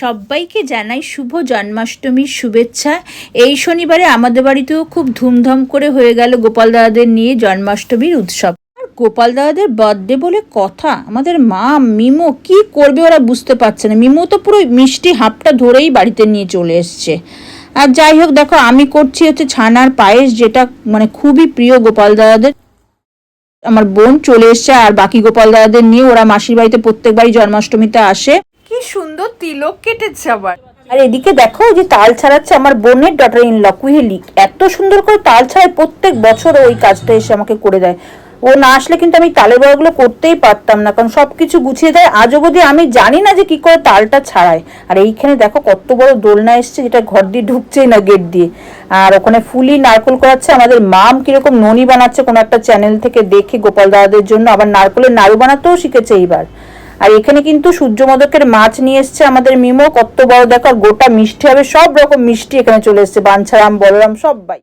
সবাইকে জানাই শুভ জন্মাষ্টমীর শুভেচ্ছা। এই শনিবারে আমাদের বাড়িতেও খুব ধুমধাম করে হয়ে গেল গোপাল দাদাদের নিয়ে জন্মাষ্টমীর উৎসব। আর গোপাল দাদাদের বার্থডে বলে কথা? আমাদের মা, মিমো, কি করবে ওরা বুঝতে পারছে না। মিমো তো পুরো মিষ্টি হাফটা ধরেই বাড়িতে নিয়ে চলে এসছে। আর যাই হোক, দেখো, আমি করছি হচ্ছে ছানার পায়েস, যেটা মানে খুবই প্রিয় গোপাল দাদাদের। আমার বোন চলে এসছে, আর বাকি গোপাল দাদাদের নিয়ে ওরা মাসির বাড়িতে প্রত্যেকবারই জন্মাষ্টমীতে আসে। তিলক কেটেছে আবার। আর এদিকে দেখো যে তাল ছাড়াচ্ছে আমার বোনের ডটার ইন ল এত সুন্দর করে তাল ছাড়ায় প্রত্যেক বছর ওই কাজটা এসে আমাকে করে দেয়। ও না আসলে কিন্তু আমি তালের বড়াগুলো করতেই পারতাম না, কারণ সবকিছু গুছিয়ে দেয়। আজ অবধি আমি জানি না যে কি করে তালটা ছাড়ায়। আর এইখানে দেখো কত বড় দোলনা এসছে, যেটা ঘর দিয়ে ঢুকছেই না গেট দিয়ে। আর ওখানে ফুলি নারকোল করাচ্ছে। আমাদের মাম কীরকম ননি বানাচ্ছে কোনো একটা চ্যানেল থেকে দেখে গোপাল দাদাদের জন্য। আবার নারকোলের নাড়ু বানাতেও শিখেছে এইবার। আর এখানে কিন্তু সূর্য মদকের মাছ নিয়ে এসছে আমাদের মিমো কত বড় দেখো গোটা মিষ্টি হবে সব রকম মিষ্টি এখানে চলে এসছে। বাঞ্ছারাম, বলরাম সবাই